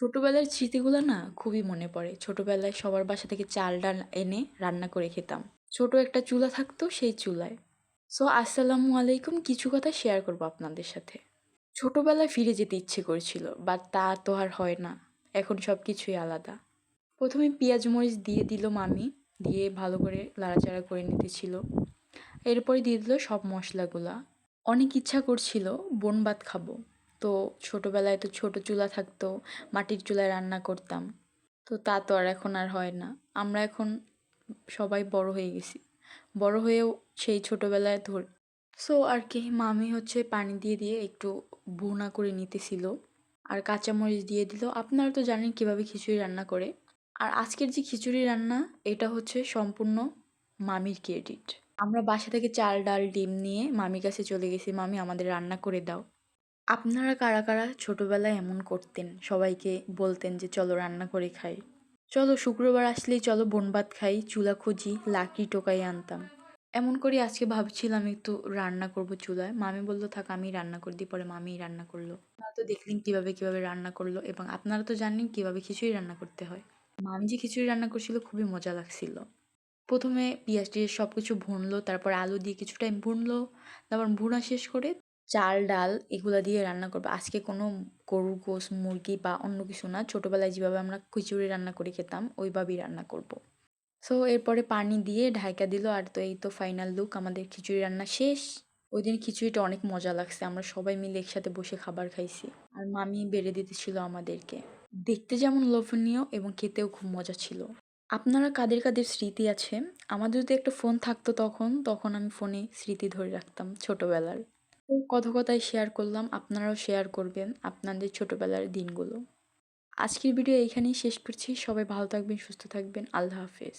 ছোটোবেলার স্মৃতিগুলো না খুবই মনে পড়ে। ছোটোবেলায় সবার বাসা থেকে চাল ডাল এনে রান্না করে খেতাম। ছোট একটা চুলা থাকতো সেই চুলায়। সো আসসালামু আলাইকুম, কিছু কথা শেয়ার করব আপনাদের সাথে। ছোটোবেলায় ফিরে যেতে ইচ্ছে করেছিল বাট তা তো আর হয় না। এখন সব কিছুই আলাদা। প্রথমে পেঁয়াজ মরিচ দিয়ে দিল মামি, দিয়ে ভালো করে লাড়াচাড়া করে নিতেছিল এরপরে দিয়ে দিল সব মশলাগুলা। অনেক ইচ্ছা করছিল বন ভাত খাব। তো ছোটোবেলায় তো ছোটো চুলা থাকতো, মাটির চুলায় রান্না করতাম। তো তা তো আর এখন আর হয় না। আমরা এখন সবাই বড় হয়ে গেছি। বড় হয়েও সেই ছোটোবেলায় ধর সো আর কি, মামি হচ্ছে পানি দিয়ে দিয়ে একটু ভুনা করে নিতেছিল। আর কাঁচামরিচ দিয়ে দিল। আপনারা তো জানেন কীভাবে খিচুড়ি রান্না করে। আর আজকের যে খিচুড়ি রান্না, এটা হচ্ছে সম্পূর্ণ মামির ক্রেডিট আমরা বাসা থেকে চাল, ডাল, ডিম নিয়ে মামির কাছে চলে গেছি। মামি, আমাদের রান্না করে দাও। আপনারা কারা কারা ছোটোবেলায় এমন করতেন? সবাইকে বলতেন যে, চলো রান্না করে খাই। চলো শুক্রবার আসলেই চলো বনভাত খাই, চুলা খুঁজি, লাকড়ি টোকাই আনতাম। এমন করে আজকে ভাবছিলাম একটু রান্না করব চুলায়। মামি বলল, থাক আমি রান্না করে দিই। পরে মামি রান্না করল। আপনারা তো দেখলেন কীভাবে কীভাবে রান্না করল এবং আপনারা তো জানেন কীভাবে খিচুড়ি রান্না করতে হয়। মামি যে খিচুড়ি রান্না করছিল খুবই মজা লাগছিল। প্রথমে পেঁয়াজ টিয়াজ সব কিছু ভুনলো, তারপর আলু দিয়ে কিছু টাইম ভুনলো, তারপর ভুনা শেষ করে চাল, ডাল এগুলো দিয়ে রান্না করব। আজকে কোনো গরুর গোস মুরগি বা অন্য কিছু না। ছোটোবেলায় যেভাবে আমরা খিচুড়ি রান্না করে খেতাম, ওইভাবেই রান্না করব। সো এরপরে পানি দিয়ে ঢাইকা দিল আর তো এই তো ফাইনাল লুক আমাদের খিচুড়ি রান্না শেষ। ওই দিন খিচুড়িটা অনেক মজা লাগছে, আমরা সবাই মিলে একসাথে বসে খাবার খাইছি। আর মামি বেড়ে দিতেছিল আমাদেরকে। দেখতে যেমন লোভনীয় এবং খেতেও খুব মজা ছিল। আপনারা কাদের কাদের স্মৃতি আছে? আমাদের যদি একটা ফোন থাকতো তখন তখন আমি ফোনে স্মৃতি ধরে রাখতাম ছোটোবেলার। কথা কথায় শেয়ার করলাম, আপনারাও শেয়ার করবেন আপনাদের ছোটবেলার দিনগুলো। আজকের ভিডিও এইখানেই শেষ করছি। সবাই ভালো থাকবেন, সুস্থ থাকবেন। আল্লাহ হাফেজ।